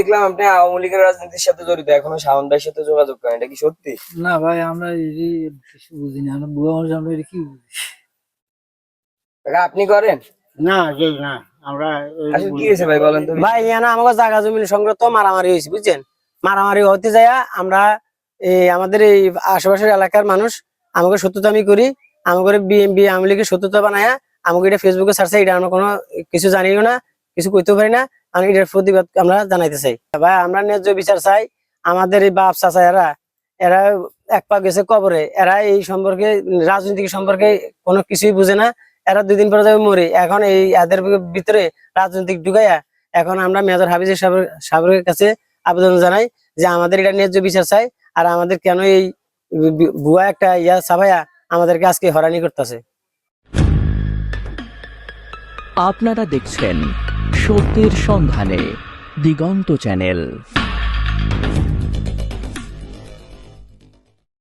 দেখলাম আপনি আওয়ামী লীগের রাজনীতির সাথে জড়িত এখনও শাওন ভাইয়ের সাথে যোগাযোগ করেন এটা কি সত্যি? না ভাই আমরা কিছু বুঝি না আমরা বুয়া মানুষ আমরা এটি কি বুঝি? আপনি করেন? না না আমরা কি হয়েছে ভাই বলেন তো। ভাই এখানে আমাকে জায়গা জমি সংক্রান্ত মারামারি হয়েছে বুঝছেন? মারামারি হতে যায় আমরা এই আমাদের এই আশেপাশের এলাকার মানুষ আমাকে সত্যতামি করি আমাকে বিএমবি আওয়ামী লীগের সত্যতা বানায়া আমাকে এটা ফেসবুকে ছাড়ছে এটা আমরা কোনো কিছু জানিও না কিছু কইতে পারি না। আমি এটার প্রতিবাদ আমরা জানাইতে চাই। ভাই, আমরা ন্যায্য বিচার চাই। আমাদের এই বাপ চাচা, এরা এরা এক পা গেছে কবরে। এরা এই সম্পর্কে, রাজনৈতিক সম্পর্কে কোনো কিছুই বুঝে না। এরা দুই দিন পরে যাবে মরে। এখন এই এদের ভিতরে রাজনৈতিক ঢুকাইয়া এখন আমরা মেজর হাফিজের সাহেবের কাছে আবেদন জানাই যে আমাদের এটা ন্যায্য বিচার চাই আর আমাদের কেন এই ভুয়া একটা ইয়া সাভাইয়া আমাদেরকে আজকে হরানি করতেছে। আপনারা দেখছেন সত্যের সন্ধানে দিগন্ত চ্যানেল।